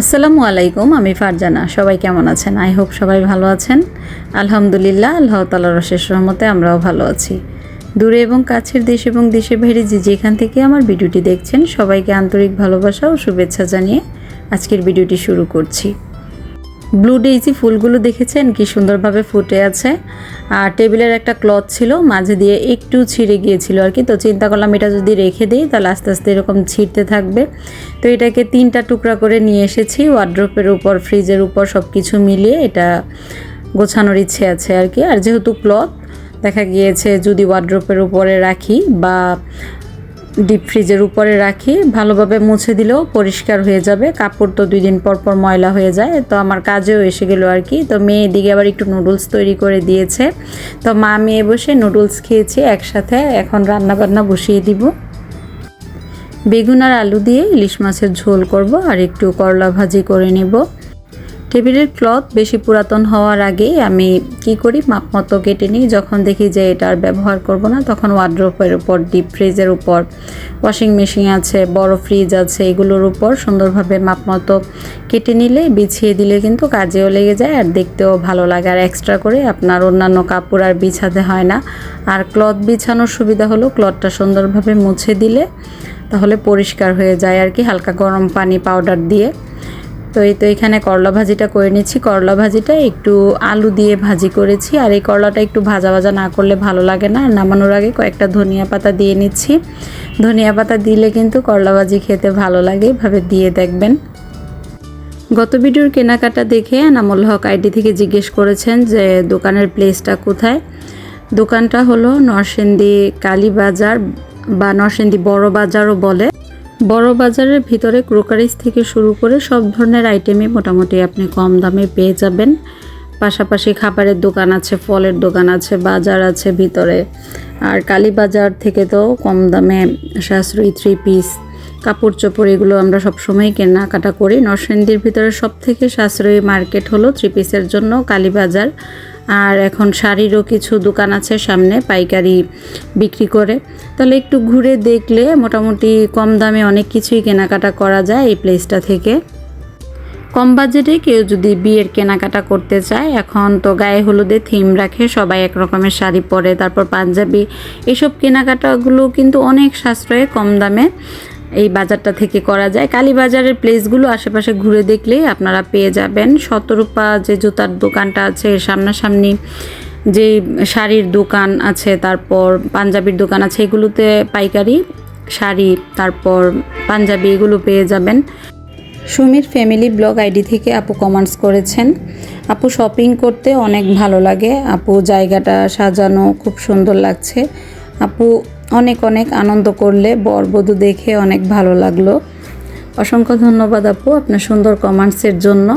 আসসালামু আলাইকুম, আমি ফারজানা। সবাই কেমন আছেন? আই হোপ সবাই ভালো আছেন। আলহামদুলিল্লাহ, আল্লাহ তালার অশেষ রহমতে আমরাও ভালো আছি। দূরে এবং কাছের দেশ এবং দেশে বাইরে যে যেখান থেকে আমার ভিডিওটি দেখছেন, সবাইকে আন্তরিক ভালোবাসা ও শুভেচ্ছা জানিয়ে আজকের ভিডিওটি শুরু করছি। ব্লু ডেইজি ফুলগুলো দেখেছেন? কি সুন্দরভাবে ফুটে আছে। আর টেবিলের একটা ক্লথ ছিল, মাঝে দিয়ে একটু ছিঁড়ে গিয়েছিল আর কি। তো চিন্তা করলাম এটা যদি রেখে দিই, তাহলে আস্তে আস্তে এরকম ছিঁড়তে থাকবে। তো এটাকে তিনটা টুকরা করে নিয়ে এসেছি ওয়ার্ড্রোপের উপর ফ্রিজের উপর সব কিছু মিলিয়ে এটা গোছানোর ইচ্ছে আছে আর কি। আর যেহেতু ক্লথ, দেখা গিয়েছে যদি ওয়ার্ড্রোপের উপরে রাখি বা ডিপ ফ্রিজের উপরে রাখি, ভালোভাবে মুছে দিলেও পরিষ্কার হয়ে যাবে। কাপড় তো দুই দিন পর পর ময়লা হয়ে যায়, তো আমার কাজেও এসে গেলো আর কি। তো মেয়ে এদিকে আবার একটু নুডলস তৈরি করে দিয়েছে। তো মা মেয়ে বসে নুডলস খেয়েছি একসাথে, এখন রান্না বান্না বসিয়ে দিব। বেগুন আর আলু দিয়ে ইলিশ মাছের ঝোল করব আর একটু করলা ভাজি করে নেব। টেবিলের ক্লথ বেশি পুরাতন হওয়ার আগেই আমি কি করি, মাপ মতো কেটে নিই। যখন দেখি যে এটা আর ব্যবহার করব না, তখন ওয়ার্ড্রোপের উপর ডিপ ফ্রিজের উপর ওয়াশিং মেশিন আছে, বড় ফ্রিজ আছে, এগুলোর উপর সুন্দরভাবে মাপ মতো কেটে নিলে, বিছিয়ে দিলে কিন্তু কাজেও লেগে যায় আর দেখতেও ভালো লাগে। আর এক্সট্রা করে আপনার অন্যান্য কাপড় আর বিছাতে হয় না। আর ক্লথ বিছানোর সুবিধা হলো ক্লথটা সুন্দরভাবে মুছে দিলে তাহলে পরিষ্কার হয়ে যায় আর কি, হালকা গরম পানি পাউডার দিয়ে। তো এই তো এখানে করলা ভাজিটা করে নিচ্ছি। করলা ভাজিটা একটু আলু দিয়ে ভাজি করেছি। আর এই করলাটা একটু ভাজা ভাজা না করলে ভালো লাগে না। আর নামানোর আগে কয়েকটা ধনিয়া পাতা দিয়ে নিচ্ছি। ধনিয়া পাতা দিলে কিন্তু করলা ভাজি খেতে ভালো লাগে। এভাবে দিয়ে দেখবেন। গত ভিডিওর কেনাকাটা দেখে নামুল হক আইডি থেকে জিজ্ঞেস করেছেন যে, দোকানের প্লেসটা কোথায়? দোকানটা হলো নরসিংদী কালীবাজার বা নরসিংদী বড় বাজারও বলে। বড় বাজারের ভিতরে ক্রোকারিজ থেকে শুরু করে সব ধরনের আইটেমই মোটামুটি আপনি কম দামে পেয়ে যাবেন। পাশাপাশি খাবারের দোকান আছে, ফলের দোকান আছে, বাজার আছে ভিতরে। আর কালীবাজার থেকে তো কম দামে সাশ্রয়ী থ্রি পিস কাপড় চোপড় এগুলো আমরা সবসময় কেনাকাটা করি। নরসিংদীর ভিতরে সব থেকে সাশ্রয়ী মার্কেট হলো থ্রি পিসের জন্য কালীবাজার। আর এখন শাড়িরও কিছু দোকান আছে সামনে, পাইকারি বিক্রি করে। তাহলে একটু ঘুরে দেখলে মোটামুটি কম দামে অনেক কিছুই কেনাকাটা করা যায় এই প্লেসটা থেকে। কম বাজেটে কেউ যদি বিয়ের কেনাকাটা করতে চায়, এখন তো গায়ে হলুদে থিম রাখে, সবাই এক রকমের শাড়ি পরে, তারপর পাঞ্জাবি, এসব কেনাকাটাগুলো কিন্তু অনেক সাশ্রয়ে কম দামে। এই বাজারটা থেকে করা যায়। কালীবাজারের প্লেসগুলো আশেপাশে ঘুরে দেখলেই আপনারা পেয়ে যাবেন। শতরূপা যে জুতার দোকানটা আছে সামনাসামনি যে শাড়ির দোকান আছে, তারপর পাঞ্জাবির দোকান আছে, এগুলোতে পাইকারি শাড়ি, তারপর পাঞ্জাবি এগুলো পেয়ে যাবেন। সুমির ফ্যামিলি ব্লগ আইডি থেকে আপু কমেন্টস করেছেন। আপু শপিং করতে অনেক ভালো লাগে। আপু জায়গাটা সাজানো খুব সুন্দর লাগছে। আপু অনেক অনেক আনন্দ করলে, বরবধূ দেখে অনেক ভালো লাগল। অসংখ্য ধন্যবাদ আপু আপনার সুন্দর কমেন্টসের জন্য।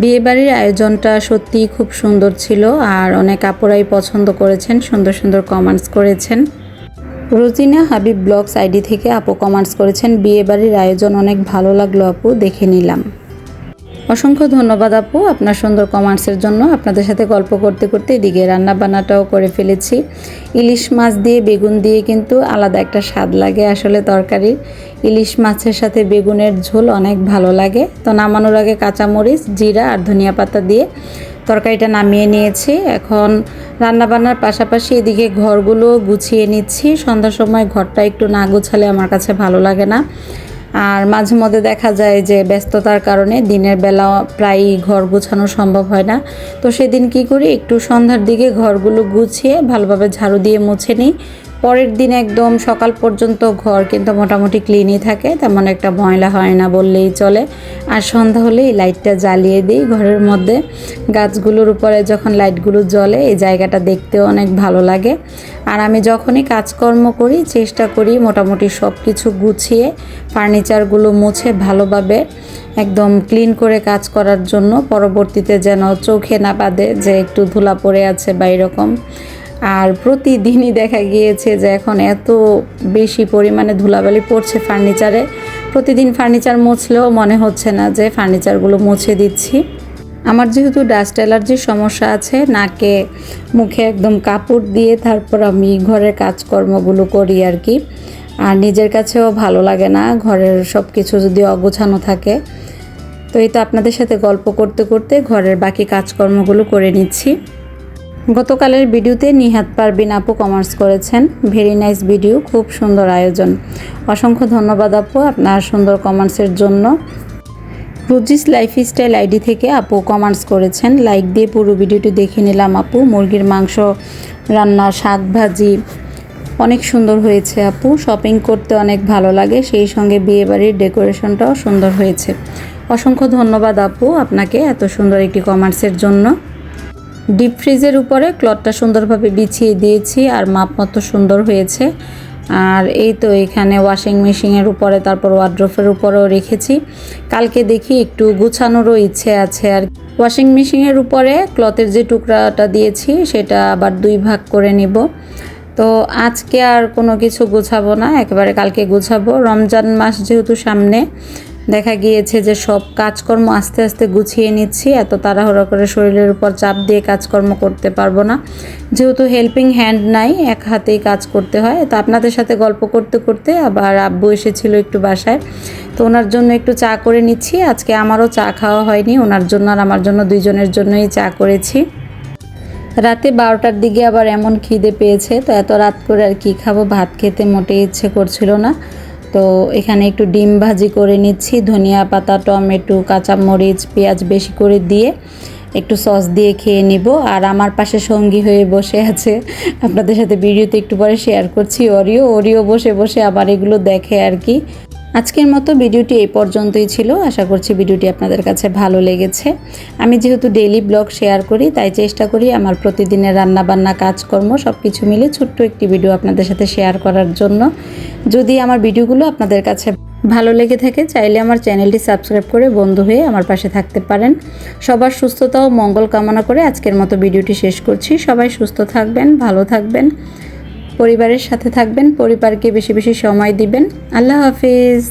বিয়েবাড়ির আয়োজনটা সত্যিই খুব সুন্দর ছিল আর অনেক আপুরাই পছন্দ করেছেন, সুন্দর সুন্দর কমেন্টস করেছেন। রোজিনা হাবিব ব্লগস আইডি থেকে আপু কমেন্টস করেছেন, বিয়েবাড়ির আয়োজন অনেক ভালো লাগল আপু, দেখে নিলাম। অসংখ্য ধন্যবাদ আপু। আপনার সুন্দর কমেন্টসের জন্য আপনাদের সাথে গল্প করতে করতে এদিকে রান্না বান্নাটাও করে ফেলেছি। ইলিশ মাছ দিয়ে বেগুন দিয়ে কিন্তু আলাদা একটা স্বাদ লাগে আসলে তরকারির ইলিশ মাছের সাথে বেগুনের ঝোল অনেক ভালো লাগে। তো নামানোর আগে কাঁচামরিচ, জিরা আর ধনিয়া পাতা দিয়ে তরকারিটা নামিয়ে নিয়েছি। এখন রান্নাবান্নার পাশাপাশি এদিকে ঘরগুলো গুছিয়ে নিচ্ছি। সন্ধ্যার সময় ঘরটা একটু না গুছালে আমার কাছে ভালো লাগে না। আর মাঝে মধ্যে দেখা যায় যে ব্যস্ততার কারণে দিনের বেলা প্রায়ই ঘর গুছানো সম্ভব হয় না। তো সেদিন কি করি? একটু সন্ধ্যার দিকে ঘরগুলো গুছিয়ে ভালোভাবে ঝাড়ু দিয়ে মুছে নিই। পরের দিন একদম সকাল পর্যন্ত ঘর কিন্তু মোটামুটি ক্লিনই থাকে, তেমন একটা ময়লা হয় না বললেই চলে। আর সন্ধ্যা হলেই লাইটটা জ্বালিয়ে দিই ঘরের মধ্যে। গাছগুলোর উপরে যখন লাইটগুলো জ্বলে, এই জায়গাটা দেখতেও অনেক ভালো লাগে। আর আমি যখনই কাজকর্ম করি, চেষ্টা করি মোটামুটি সব কিছু গুছিয়ে ফার্নিচারগুলো মুছে ভালোভাবে একদম ক্লিন করে কাজ করার জন্য। পরবর্তীতে যেন চোখে না বাঁধে যে একটু ধুলা পড়ে আছে বা এরকম। আর প্রতিদিনই দেখা গিয়েছে যে এখন এত বেশি পরিমাণে ধুলাবালি পড়ছে ফার্নিচারে। প্রতিদিন ফার্নিচার মুছলেও মনে হচ্ছে না যে ফার্নিচারগুলো মুছে দিচ্ছি। আমার যেহেতু ডাস্ট অ্যালার্জির সমস্যা আছে, নাকে মুখে একদম কাপড় দিয়ে তারপর আমি ঘরের কাজকর্মগুলো করি আর কি। আর নিজের কাছেও ভালো লাগে না, ঘরের সব কিছু যদি অগোছানো থাকে। তো এই তো আপনাদের সাথে গল্প করতে করতে ঘরের বাকি কাজকর্মগুলো করে নিচ্ছি। গতকালের ভিডিওতে নিহাত পারবিন আপু কমার্স করেছেন। ভেরি নাইস ভিডিও খুব সুন্দর আয়োজন। অসংখ্য ধন্যবাদ আপু আপনার সুন্দর কমার্সের জন্য। রুজিস লাইফস্টাইল আইডি থেকে আপু কমার্স করেছেন। লাইক দিয়ে পুরো ভিডিওটি দেখে নিলাম আপু। মুরগির মাংস, রান্না, শাক ভাজি অনেক সুন্দর হয়েছে আপু। শপিং করতে অনেক ভালো লাগে। সেই সঙ্গে বিয়েবাড়ির ডেকোরেশনটাও সুন্দর হয়েছে। অসংখ্য ধন্যবাদ আপু আপনাকে এত সুন্দর একটি কমার্সের জন্য। ডিপ ফ্রিজের উপরে ক্লথটা সুন্দরভাবে বিছিয়ে দিয়েছি আর মাপ মতো সুন্দর হয়েছে। আর এই তো এখানে ওয়াশিং মেশিনের উপরে, তারপর ওয়ার্ড্রোফের উপরেও রেখেছি। কালকে দেখি একটু গুছানোরও ইচ্ছে আছে আর ওয়াশিং মেশিনের উপরে ক্লথের যে টুকরাটা দিয়েছি, সেটা আবার দুই ভাগ করে নিব। তো আজকে আর কোনো কিছু গোছাবো না, একেবারে কালকে গোছাবো। রমজান মাস যেহেতু সামনে দেখা গিয়েছে যে সব কাজকর্ম আস্তে আস্তে গুছিয়ে নিচ্ছি, এত তাড়াহুড়ো করে শরীরের উপর চাপ দিয়ে কাজকর্ম করতে পারব না। যেহেতু হেল্পিং হ্যান্ড নাই, এক হাতেই কাজ করতে হয়। তো আপনাদের সাথে গল্প করতে করতে আবার আব্বু এসেছিল একটু বাসায়। তো ওনার জন্য একটু চা করে নিচ্ছি। আজকে আমারও চা খাওয়া হয়নি, ওনার জন্য আর আমার জন্য দুইজনের জন্যই চা করেছি। রাতে বারোটার দিকে আবার এমন খিদে পেয়েছে, তো এত রাত করে আর কি খাব? ভাত খেতে মোটেই ইচ্ছে করছিল না। তো এখানে একটু ডিম ভাজি করে নিচ্ছি, ধনিয়া পাতা, টমেটো, কাঁচামরিচ, পেঁয়াজ বেশি করে দিয়ে একটু সস দিয়ে খেয়ে নিব। আর আমার পাশে সঙ্গী হয়ে বসে আছে, আপনাদের সাথে ভিডিওতে একটু পরে শেয়ার করছি অরিও অরিও বসে বসে আবার এগুলো দেখে আর কি। আজকের মতো ভিডিওটি এই পর্যন্তই ছিল। আশা করছি ভিডিওটি আপনাদের কাছে ভালো লেগেছে। আমি যেহেতু ডেইলি ব্লগ শেয়ার করি, তাই চেষ্টা করি আমার প্রতিদিনের রান্নাবান্না, কাজকর্ম সব কিছু মিলে ছোট্ট একটি ভিডিও আপনাদের সাথে শেয়ার করার জন্য। যদি আমার ভিডিওগুলো আপনাদের কাছে ভালো লেগে থাকে, চাইলে আমার চ্যানেলটি সাবস্ক্রাইব করে বন্ধু হয়ে আমার পাশে থাকতে পারেন। সবার সুস্থতা ও মঙ্গল কামনা করে আজকের মতো ভিডিওটি শেষ করছি। সবাই সুস্থ থাকবেন, ভালো থাকবেন। পরিবারের সাথে থাকবেন পরিবারকে বেশি বেশি সময় দিবেন। আল্লাহ হাফিজ।